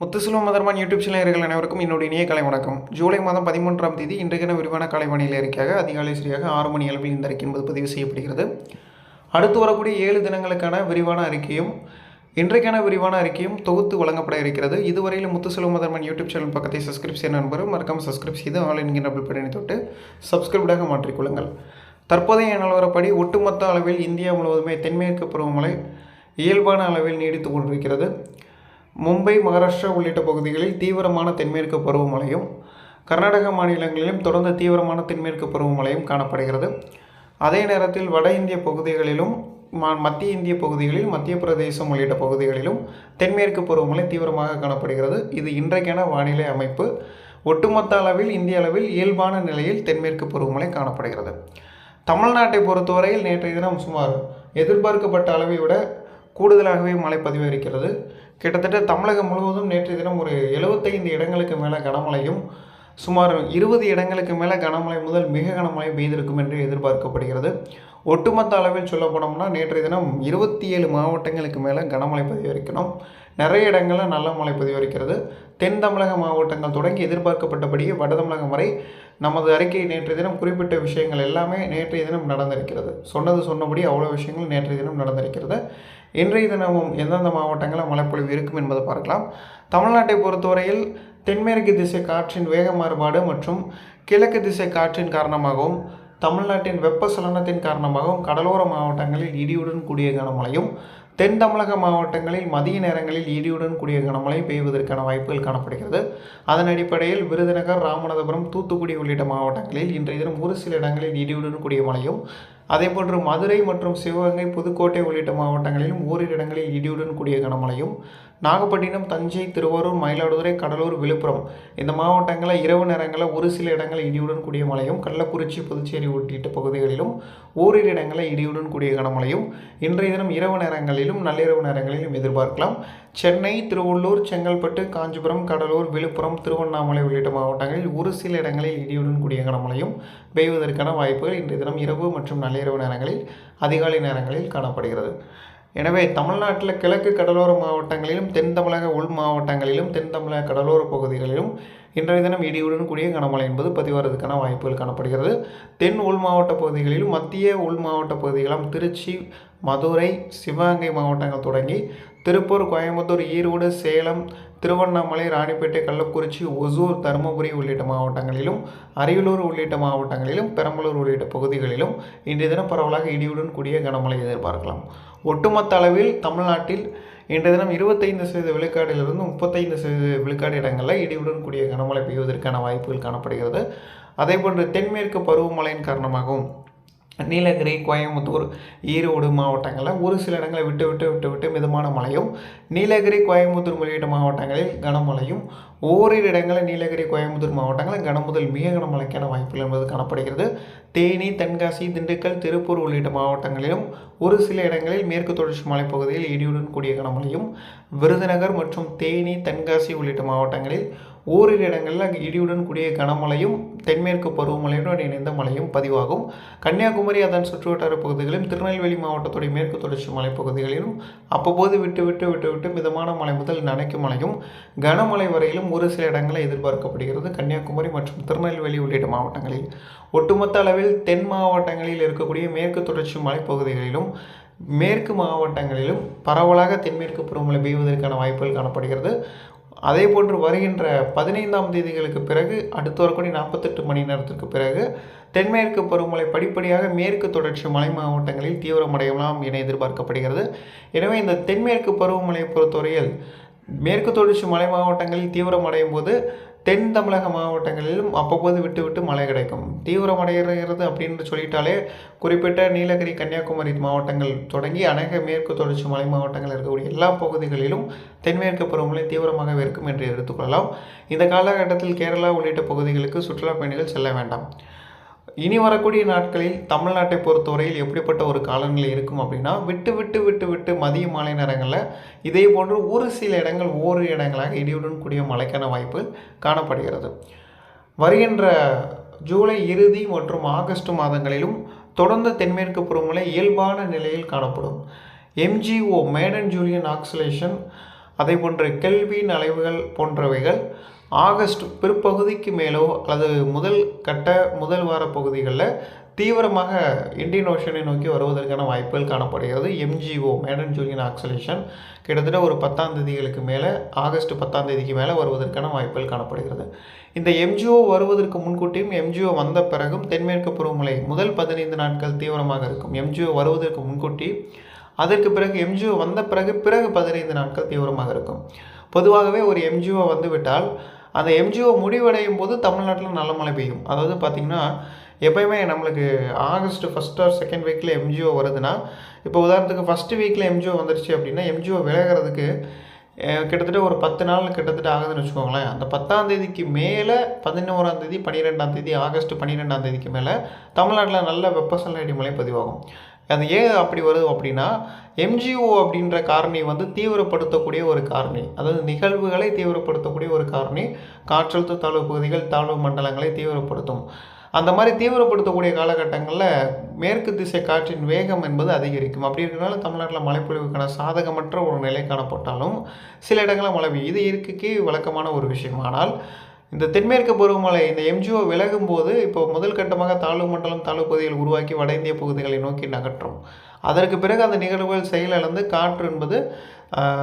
முத்துசுலம் மதர்மான் YouTube சேனல்கள் அனைவருக்கும் என்னுடைய இணைய கலை வணக்கம். ஜூலை மாதம் பதிமூன்றாம் தேதி இன்றைக்கான விரிவான கலைவாணியில் இருக்காக அதிகாலை சரியாக ஆறு மணி அளவில் இந்த அறிக்கை என்பது பதிவு செய்யப்படுகிறது. அடுத்து வரக்கூடிய ஏழு தினங்களுக்கான விரிவான அறிக்கையும் இன்றைக்கான விரிவான அறிக்கையும் தொகுத்து வழங்கப்பட இருக்கிறது. இதுவரையில் முத்துசுலம் மதர்மன் யூடியூப் சேனல் பக்கத்தை சப்ஸ்கிரைப் செய்ய நண்பரும் மறக்காமல் சப்ஸ்கிரைப் செய்து ஆல் என்கின்ற பில் பட்டனை தொட்டு சப்ஸ்கிரைப்டாக மாற்றிக்கொள்ளுங்கள் தற்போதைய நிலவரப்படி ஒட்டுமொத்த அளவில் இந்தியா முழுவதுமே தென்மேற்கு பருவமழை இயல்பான அளவில் நீடித்து கொண்டிருக்கிறது. மும்பை மகாராஷ்டிரா உள்ளிட்ட பகுதிகளில் தீவிரமான தென்மேற்கு பருவமழையும் கர்நாடக மாநிலங்களிலும் தொடர்ந்து தீவிரமான தென்மேற்கு பருவமழையும் காணப்படுகிறது. அதே நேரத்தில் வட இந்திய பகுதிகளிலும் மத்திய இந்திய பகுதிகளில் மத்திய பிரதேசம் உள்ளிட்ட பகுதிகளிலும் தென்மேற்கு பருவமழை தீவிரமாக காணப்படுகிறது. இது இன்றைக்கான வானிலை அமைப்பு. ஒட்டுமொத்த அளவில் இந்திய அளவில் இயல்பான நிலையில் தென்மேற்கு பருவமழை காணப்படுகிறது. தமிழ்நாட்டை பொறுத்தவரையில் நேற்றைய தினம் சுமார் எதிர்பார்க்கப்பட்ட அளவை விட கூடுதலாகவே மழை பதிவாகிறது கிட்டத்தட்ட தமிழகம் முழுவதும் நேற்றைய தினம் ஒரு எழுபத்தைந்து இடங்களுக்கு மேலே கனமழையும் சுமார் இருபது இடங்களுக்கு மேலே கனமழை முதல் மிக கனமழை பெய்திருக்கும் என்று எதிர்பார்க்கப்படுகிறது. ஒட்டுமொத்த அளவில் சொல்லப்போனோம்னா நேற்றைய தினம் இருபத்தி ஏழு மாவட்டங்களுக்கு மேலே கனமழை பதிவரிக்கணும் நிறைய இடங்களில் நல்ல மழை பதிவரிக்கிறது தென் தமிழக மாவட்டங்கள் தொடங்கி எதிர்பார்க்கப்பட்டபடியே வட தமிழகம் வரை நமது அறிக்கை நேற்றைய தினம் குறிப்பிட்ட விஷயங்கள் எல்லாமே நேற்றைய தினம் நடந்திருக்கிறது. சொன்னது சொன்னபடி அவ்வளோ விஷயங்கள் நேற்றைய தினம் நடந்திருக்கிறது. இன்றைய தினமும் எந்தெந்த மாவட்டங்களில் மழைப்பொழிவு இருக்கும் என்பதை பார்க்கலாம். தமிழ்நாட்டை பொறுத்தவரையில் தென்மேற்கு திசை காற்றின் வேக மாறுபாடு மற்றும் கிழக்கு திசை காற்றின் காரணமாகவும் தமிழ்நாட்டின் வெப்பசலனத்தின் காரணமாகவும் கடலோர மாவட்டங்களில் இடியுடன் கூடிய கனமழையும் தென் தமிழக மாவட்டங்களில் மதிய நேரங்களில் இடியுடன் கூடிய கனமழை பெய்வதற்கான வாய்ப்புகள் காணப்படுகிறது. அதன் அடிப்படையில் விருதுநகர் ராமநாதபுரம் தூத்துக்குடி உள்ளிட்ட மாவட்டங்களில் இன்றைய தினம் ஒரு சில இடங்களில் இடியுடன் கூடிய மழையும் அதேபோன்று மதுரை மற்றும் சிவகங்கை புதுக்கோட்டை உள்ளிட்ட மாவட்டங்களிலும் ஓரிரு இடங்களில் இடியுடன் கூடிய கனமழையும் நாகப்பட்டினம் தஞ்சை திருவாரூர் மயிலாடுதுறை கடலூர் விழுப்புரம் இந்த மாவட்டங்களில் இரவு நேரங்களில் ஒரு சில இடங்களில் இடியுடன் கூடிய மழையும் கள்ளக்குறிச்சி புதுச்சேரி உள்ளிட்ட பகுதிகளிலும் ஓரிரு இடங்களில் இடியுடன் கூடிய கனமழையும் இன்றைய தினம் இரவு நேரங்களிலும் நள்ளிரவு நேரங்களிலும் எதிர்பார்க்கலாம். சென்னை திருவள்ளூர் செங்கல்பட்டு காஞ்சிபுரம் கடலூர் விழுப்புரம் திருவண்ணாமலை உள்ளிட்ட மாவட்டங்களில் ஒரு சில இடங்களில் இடியுடன் கூடிய கனமழையும் பெய்வதற்கான வாய்ப்புகள் இன்றைய தினம் இரவு மற்றும் நள்ளிரவு நேரங்களில் அதிகாலை நேரங்களில் காணப்படுகிறது. எனவே தமிழ்நாட்டில் கிழக்கு கடலோர மாவட்டங்களிலும் தென் தமிழக உள் மாவட்டங்களிலும் தென் தமிழக கடலோர பகுதிகளிலும் இன்றைய தினம் இடியுடன் கூடிய கனமழை என்பது பதிவாகிறதுக்கான வாய்ப்புகள் காணப்படுகிறது. தென் உள் மாவட்ட பகுதிகளிலும் மத்திய உள் மாவட்ட பகுதிகளும் திருச்சி மதுரை சிவகங்கை மாவட்டங்கள் தொடங்கி திருப்பூர் கோயம்புத்தூர் ஈரோடு சேலம் திருவண்ணாமலை ராணிப்பேட்டை கள்ளக்குறிச்சி ஒசூர் தருமபுரி உள்ளிட்ட மாவட்டங்களிலும் அரியலூர் உள்ளிட்ட மாவட்டங்களிலும் பெரம்பலூர் உள்ளிட்ட பகுதிகளிலும் இன்றைய தினம் பரவலாக இடியுடன் கூடிய கனமழை எதிர்பார்க்கலாம். ஒட்டுமொத்த அளவில் தமிழ்நாட்டில் இன்றைய தினம் இருபத்தைந்து சதவீத விழுக்காடிலிருந்து முப்பத்தைந்து சதவீத விழுக்காடு இடங்களில் இடியுடன் கூடிய கனமழை பெய்வதற்கான வாய்ப்புகள் காணப்படுகிறது. அதேபோன்று தென்மேற்கு பருவமழையின் காரணமாகவும் நீலகிரி கோயம்புத்தூர் ஈரோடு மாவட்டங்களில் ஒரு சில இடங்களை விட்டு விட்டு விட்டு விட்டு மிதமான மழையும் நீலகிரி கோயம்புத்தூர் உள்ளிட்ட மாவட்டங்களில் கனமழையும் ஓரிரு இடங்களில் நீலகிரி கோயம்புத்தூர் மாவட்டங்களில் கனமுதல் மிக கனமழைக்கான வாய்ப்புகள் என்பது காணப்படுகிறது. தேனி தென்காசி திண்டுக்கல் திருப்பூர் உள்ளிட்ட மாவட்டங்களிலும் ஒரு சில இடங்களில் மேற்கு தொடர்ச்சி மலைப்பகுதியில் இடியுடன் கூடிய கனமழையும் விருதுநகர் மற்றும் தேனி தென்காசி உள்ளிட்ட மாவட்டங்களில் ஓரிரு இடங்களில் இடியுடன் கூடிய கனமழையும் தென்மேற்கு பருவமழையுடன் இணைந்த மழையும் பதிவாகும். கன்னியாகுமரி அதன் சுற்றுவட்டார பகுதிகளிலும் திருநெல்வேலி மாவட்டத்துடைய மேற்கு தொடர்ச்சி மலைப்பகுதிகளிலும் அப்பப்போது விட்டு விட்டு விட்டு விட்டு மிதமான மழை முதல் நனைக்கும் மழையும் கனமழை வரையிலும் ஒரு சில இடங்களில் எதிர்பார்க்கப்படுகிறது. கன்னியாகுமரி மற்றும் திருநெல்வேலி உள்ளிட்ட மாவட்டங்களில் ஒட்டுமொத்த அளவில் தென் மாவட்டங்களில் இருக்கக்கூடிய மேற்கு தொடர்ச்சி மலைப்பகுதிகளிலும் மேற்கு மாவட்டங்களிலும் பரவலாக தென்மேற்கு பருவமழை பெய்வதற்கான வாய்ப்புகள் காணப்படுகிறது. அதே போன்று வருகின்ற பதினைந்தாம் தேதிகளுக்கு பிறகு அடுத்து வரக்கூடிய நாற்பத்தெட்டு மணி நேரத்திற்கு பிறகு தென்மேற்கு பருவமழை படிப்படியாக மேற்கு தொடர்ச்சி மலை மாவட்டங்களில் தீவிரமடையலாம் என எதிர்பார்க்கப்படுகிறது. எனவே இந்த தென்மேற்கு பருவமழையை பொறுத்தவரையில் மேற்கு தொடர்ச்சி மலை மாவட்டங்களில் தீவிரமடையும் போது தென் தமிழக மாவட்டங்களிலும் அப்பப்போது விட்டு விட்டு மழை கிடைக்கும். தீவிரமடைகிறது அப்படின்னு சொல்லிட்டாலே குறிப்பிட்ட நீலகிரி கன்னியாகுமரி மாவட்டங்கள் தொடங்கி அநேக மேற்கு தொடர்ச்சி மலை மாவட்டங்கள் இருக்கக்கூடிய எல்லா பகுதிகளிலும் தென்மேற்கு பருவமழை தீவிரமாகவே இருக்கும் என்று எடுத்துக்கொள்ளலாம் இந்த காலகட்டத்தில் கேரளா உள்ளிட்ட பகுதிகளுக்கு சுற்றுலா பயணிகள் செல்ல வேண்டாம். இனி வரக்கூடிய நாட்களில் தமிழ்நாட்டை பொறுத்தவரையில் எப்படிப்பட்ட ஒரு காலநிலை இருக்கும் அப்படின்னா விட்டு விட்டு விட்டு விட்டு மதிய மாலை நேரங்களில் இதே போன்று ஒரு சில இடங்கள் ஓரிரு இடங்களாக இடியுடன் கூடிய மழைக்கான வாய்ப்பு காணப்படுகிறது. வருகின்ற ஜூலை இறுதி மற்றும் ஆகஸ்ட் மாதங்களிலும் தொடர்ந்து தென்மேற்கு புறமலை இயல்பான நிலையில் காணப்படும். எம்ஜிஓ மேடன் ஜூலியன் ஆக்சிலேஷன் அதே போன்ற கெல்வின் அலைவுகள் போன்றவைகள் ஆகஸ்ட் பிற்பகுதிக்கு மேலோ அல்லது முதல் கட்ட முதல் வார பகுதிகளில் தீவிரமாக இந்தியன் ஓஷனை நோக்கி வருவதற்கான வாய்ப்புகள் காணப்படுகிறது. எம்ஜிஓ மேடன் ஜூலியன் ஆக்சலேஷன் கிட்டத்தட்ட ஒரு பத்தாம் தேதிகளுக்கு மேலே ஆகஸ்ட் பத்தாம் தேதிக்கு மேலே வருவதற்கான வாய்ப்புகள் காணப்படுகிறது. இந்த எம்ஜிஓ வருவதற்கு முன்கூட்டியும் எம்ஜிஓ வந்த பிறகும் தென்மேற்கு பருவமழை முதல் பதினைந்து நாட்கள் தீவிரமாக இருக்கும். எம்ஜிஓ வருவதற்கு முன்கூட்டி அதற்கு பிறகு எம்ஜிஓ வந்த பிறகு பிறகு பதினைந்து நாட்கள் தீவிரமாக இருக்கும். பொதுவாகவே ஒரு எம்ஜிஓ வந்துவிட்டால் அந்த எம்ஜிஓ முடிவடையும் போது தமிழ்நாட்டில் நல்ல மழை பெய்யும். அதாவது பார்த்திங்கன்னா எப்பயுமே நம்மளுக்கு ஆகஸ்ட் ஃபஸ்ட் ஆர் செகண்ட் வீக்கில் எம்ஜிஓ வருதுன்னா இப்போ உதாரணத்துக்கு ஃபஸ்ட்டு வீக்கில் எம்ஜிஓ வந்துருச்சு அப்படின்னா எம்ஜிஓ விலகிறதுக்கு கிட்டத்தட்ட ஒரு பத்து நாள் கிட்டத்தட்ட ஆகுதுன்னு வச்சுக்கோங்களேன். அந்த பத்தாம் தேதிக்கு மேலே பதினோராம் தேதி பன்னிரெண்டாம் தேதி ஆகஸ்ட் பன்னிரெண்டாம் தேதிக்கு மேலே தமிழ்நாட்டில் நல்ல வெப்பசலன மழை பதிவாகும். அது ஏன் அப்படி வருது அப்படின்னா எம்ஜிஓ அப்படின்ற காரணி வந்து தீவிரப்படுத்தக்கூடிய ஒரு காரணி. அதாவது நிகழ்வுகளை தீவிரப்படுத்தக்கூடிய ஒரு காரணி. காற்றழுத்த தாழ்வு பகுதிகள் தாழ்வு மண்டலங்களை தீவிரப்படுத்தும். அந்த மாதிரி தீவிரப்படுத்தக்கூடிய காலகட்டங்களில் மேற்கு திசை காற்றின் வேகம் என்பது அதிகரிக்கும். அப்படி இருக்கிறனால தமிழ்நாட்டில் மழைப்பொழிவுக்கான சாதகமற்ற ஒரு நிலை காணப்பட்டாலும் சில இடங்களில் மழை பெய்யும். இது இயற்கைக்கு வழக்கமான ஒரு விஷயம். ஆனால் இந்த தென்மேற்கு பருவமழை இந்த எம்ஜிஓ விலகும் போது இப்போ முதல் கட்டமாக தாழ்வு மண்டலம் தாழ்வு பகுதிகள் உருவாக்கி வட இந்திய பகுதிகளை நோக்கி நகற்றும் அதற்கு பிறகு அந்த நிகழ்வுகள் செயலிழந்து காற்று என்பது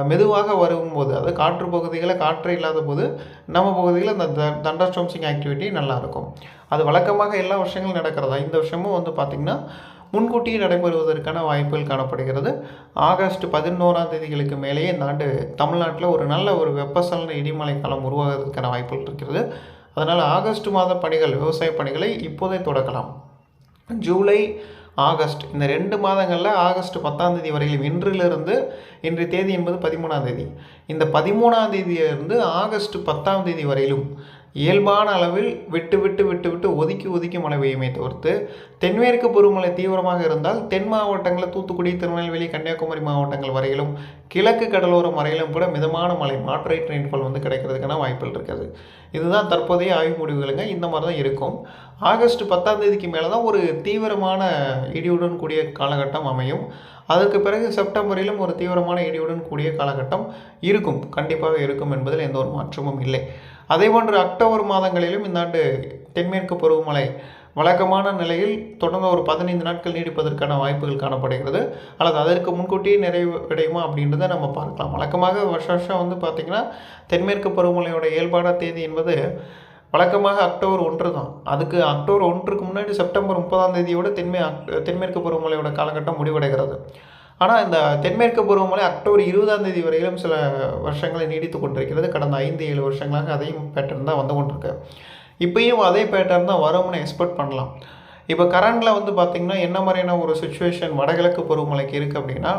மெதுவாக வரும்போது அதாவது காற்று பகுதிகளில் காற்று இல்லாத போது நம்ம பகுதியில் அந்த தண்டர் ஸ்டோம்சிங் ஆக்டிவிட்டி நல்லாயிருக்கும் அது வழக்கமாக எல்லா வருஷங்களும் நடக்கிறதா? இந்த வருஷமும் வந்து பார்த்திங்கன்னா முன்கூட்டியே நடைபெறுவதற்கான வாய்ப்புகள் காணப்படுகிறது. ஆகஸ்ட் பதினோராம் தேதிகளுக்கு மேலேயே இந்த ஆண்டு தமிழ்நாட்டில் ஒரு நல்ல ஒரு வெப்பசலன இடிமலை காலம் உருவாகிறதுக்கான வாய்ப்புகள் இருக்கிறது. அதனால் ஆகஸ்ட் மாத பணிகள் விவசாய பணிகளை இப்போதே தொடக்கலாம். ஜூலை ஆகஸ்ட் இந்த ரெண்டு மாதங்களில் ஆகஸ்ட் பத்தாம் தேதி வரையிலும் இன்றிலிருந்து இன்றைய தேதி என்பது பதிமூணாம் தேதி. இந்த பதிமூணாம் தேதியிலிருந்து ஆகஸ்ட் பத்தாம் தேதி வரையிலும் இயல்பான அளவில் விட்டு விட்டு விட்டு விட்டு ஒதுக்கி ஒதுக்கி மழை பெய்யுமே தவிர்த்து தென்மேற்கு பருவமழை தீவிரமாக இருந்தால் தென் மாவட்டங்களில் தூத்துக்குடி திருநெல்வேலி கன்னியாகுமரி மாவட்டங்கள் வரையிலும் கிழக்கு கடலோரம் வரையிலும் கூட மிதமான மழை மாட்ரேட் ரெயின்ஃபால் வந்து கிடைக்கிறதுக்கான வாய்ப்புகள் இருக்குது இதுதான் தற்போதைய ஆய்வு முடிவுகளுங்க. இந்த மாதிரி தான் இருக்கும். ஆகஸ்ட் பத்தாம் தேதிக்கு மேலே தான் ஒரு தீவிரமான இடியுடன் கூடிய காலகட்டம் அமையும். அதற்கு பிறகு செப்டம்பரிலும் ஒரு தீவிரமான இடியுடன் கூடிய காலகட்டம் இருக்கும். கண்டிப்பாக இருக்கும் என்பதில் எந்த ஒரு மாற்றமும் இல்லை. அதே போன்று அக்டோபர் மாதங்களிலும் இந்த ஆண்டு தென்மேற்கு பருவமழை வழக்கமான நிலையில் தொடர்ந்து ஒரு பதினைந்து நாட்கள் நீடிப்பதற்கான வாய்ப்புகள் காணப்படுகிறது. அல்லது அதற்கு முன்கூட்டியே நிறைவடையுமா அப்படின்றத நம்ம பார்க்கலாம். வழக்கமாக வருஷ வருஷம் வந்து பார்த்திங்கன்னா தென்மேற்கு பருவமழையோட இயல்பான தேதி என்பது வழக்கமாக அக்டோபர் ஒன்று தான். அதுக்கு அக்டோபர் ஒன்றுக்கு முன்னாடி செப்டம்பர் முப்பதாம் தேதியோட தென்மே தென்மேற்கு பருவமழையோட காலகட்டம் முடிவடைகிறது. ஆனால் இந்த தென்மேற்கு பருவமழை அக்டோபர் இருபதாம் தேதி வரையிலும் சில வருஷங்களை நீடித்து கொண்டிருக்கிறது. கடந்த ஐந்து ஏழு வருஷங்களாக அதையும் பேட்டர்ன் தான் வந்து கொண்டிருக்கு. இப்பயும் அதே பேட்டர்ன் தான் வரும்னு எக்ஸ்பெக்ட் பண்ணலாம். இப்போ கரண்டில் வந்து பார்த்திங்கன்னா என்ன மாதிரியான ஒரு சுச்சுவேஷன் வடகிழக்கு பருவமழைக்கு இருக்குது அப்படின்னா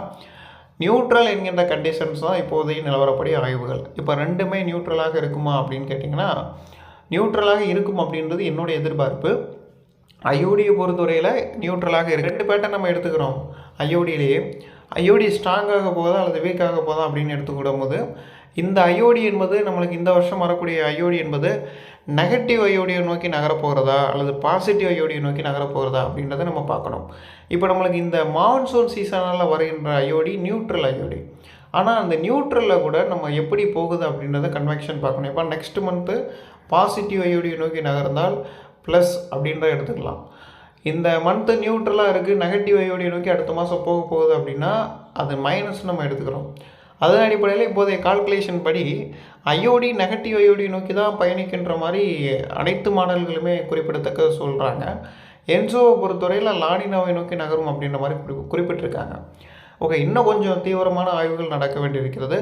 நியூட்ரல் என்கின்ற கண்டிஷன்ஸ் தான் இப்போதைய நிலவரப்படி ஆய்வுகள். இப்போ ரெண்டுமே நியூட்ரலாக இருக்குமா அப்படின்னு கேட்டிங்கன்னா நியூட்ரலாக இருக்கும் அப்படின்றது என்னுடைய எதிர்பார்ப்பு. ஐஓடியை பொறுத்தவரையில் நியூட்ரலாக இருக்குது ரெண்டு பேட்டர்ன் நம்ம எடுத்துக்கிறோம் ஐஓடியிலேயே ஐஓடி ஸ்ட்ராங்காக போதா அல்லது வீக்காக போதா அப்படின்னு எடுத்துக்கிடும் போது இந்த ஐஓடி என்பது நம்மளுக்கு இந்த வருஷம் வரக்கூடிய ஐஓடி என்பது நெகட்டிவ் ஐஓடியை நோக்கி நகரப்போகிறதா அல்லது பாசிட்டிவ் ஐஓடியை நோக்கி நகரப்போகிறதா அப்படின்றத நம்ம பார்க்கணும் இப்போ நம்மளுக்கு இந்த மான்சூன் சீசனில் வருகின்ற ஐஓடி நியூட்ரல் ஐஓடி ஆனால் அந்த நியூட்ரலில் கூட நம்ம எப்படி போகுது அப்படின்றத கன்வெக்ஷன் பார்க்கணும் இப்போ நெக்ஸ்ட் மந்த்து பாசிட்டிவ் ஐயோடியை நோக்கி நகர்ந்தால் ப்ளஸ் அப்படின்றத எடுத்துக்கலாம். இந்த மந்த்து நியூட்ரலாக இருக்குது நெகட்டிவ் ஐயோடைய நோக்கி அடுத்த மாதம் போக போகுது அப்படின்னா அது மைனஸ் நம்ம எடுத்துக்கிறோம். அதன் அடிப்படையில் இப்போதைய கால்குலேஷன் படி ஐஓடி நெகட்டிவ் ஐயோடி நோக்கி தான் பயணிக்கின்ற மாதிரி அனைத்து மாடல்களுமே குறிப்பிடத்தக்க சொல்கிறாங்க என்சோவை பொறுத்தவரையில் லானினாவை நோக்கி நகரும் அப்படின்ற மாதிரி குறிப்பிட்டிருக்காங்க. ஓகே இன்னும் கொஞ்சம் தீவிரமான ஆய்வுகள் நடக்க வேண்டியிருக்கிறது.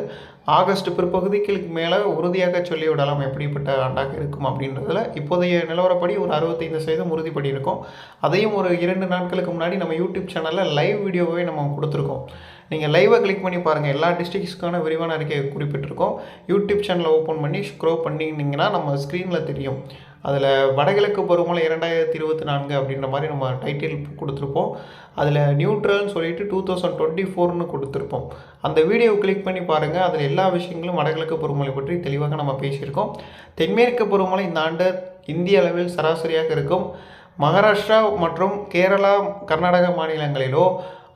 ஆகஸ்ட் பிற்பகுதிக்கு மேலே உறுதியாக சொல்லிவிடலாம் எப்படிப்பட்ட ஆண்டாக இருக்கும் அப்படின்றதுல. இப்போதைய நிலவரப்படி ஒரு அறுபத்தைந்து சதவீதம் உறுதிப்படி இருக்கும். அதையும் ஒரு இரண்டு நாட்களுக்கு முன்னாடி நம்ம யூடியூப் சேனலில் லைவ் வீடியோவே நம்ம கொடுத்துருக்கோம். நீங்கள் லைவை கிளிக் பண்ணி பாருங்கள் எல்லா டிஸ்ட்ரிக்ஸ்க்கான விரிவான அறிக்கையை குறிப்பிட்டிருக்கோம். யூடியூப் சேனலை ஓப்பன் பண்ணி ஸ்க்ரோ பண்ணிங்கன்னா நம்ம ஸ்க்ரீனில் தெரியும். அதில் வடகிழக்கு பருவமழை இரண்டாயிரத்தி இருபத்தி நான்கு அப்படின்ற மாதிரி நம்ம டைட்டில் கொடுத்துருப்போம். அதில் நியூட்ரல்னு சொல்லிட்டு டூ தௌசண்ட் டுவெண்ட்டி ஃபோர்னு கொடுத்துருப்போம். அந்த வீடியோ கிளிக் பண்ணி பாருங்கள் அதில் எல்லா விஷயங்களும் வடகிழக்கு பருவமழை பற்றி தெளிவாக நம்ம பேசியிருக்கோம். தென்மேற்கு பருவமழை இந்த ஆண்டு இந்திய அளவில் சராசரியாக இருக்கும். மகாராஷ்டிரா மற்றும் கேரளா கர்நாடக மாநிலங்களிலோ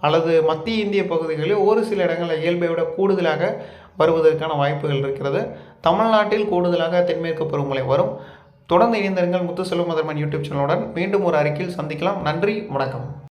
அல்லது மத்திய இந்திய பகுதிகளில் ஒரு சில இடங்களில் இயல்பை விட கூடுதலாக வருவதற்கான வாய்ப்புகள் இருக்கிறது. தமிழ்நாட்டில் கூடுதலாக தென்மேற்கு பருவமழை வரும். தொடர்ந்து இணைந்திருங்கள் முத்துசெல்வம் மதர்மன் யூடியூப் சேனலுடன் மீண்டும் ஒரு அறிக்கையில் சந்திக்கலாம். நன்றி வணக்கம்.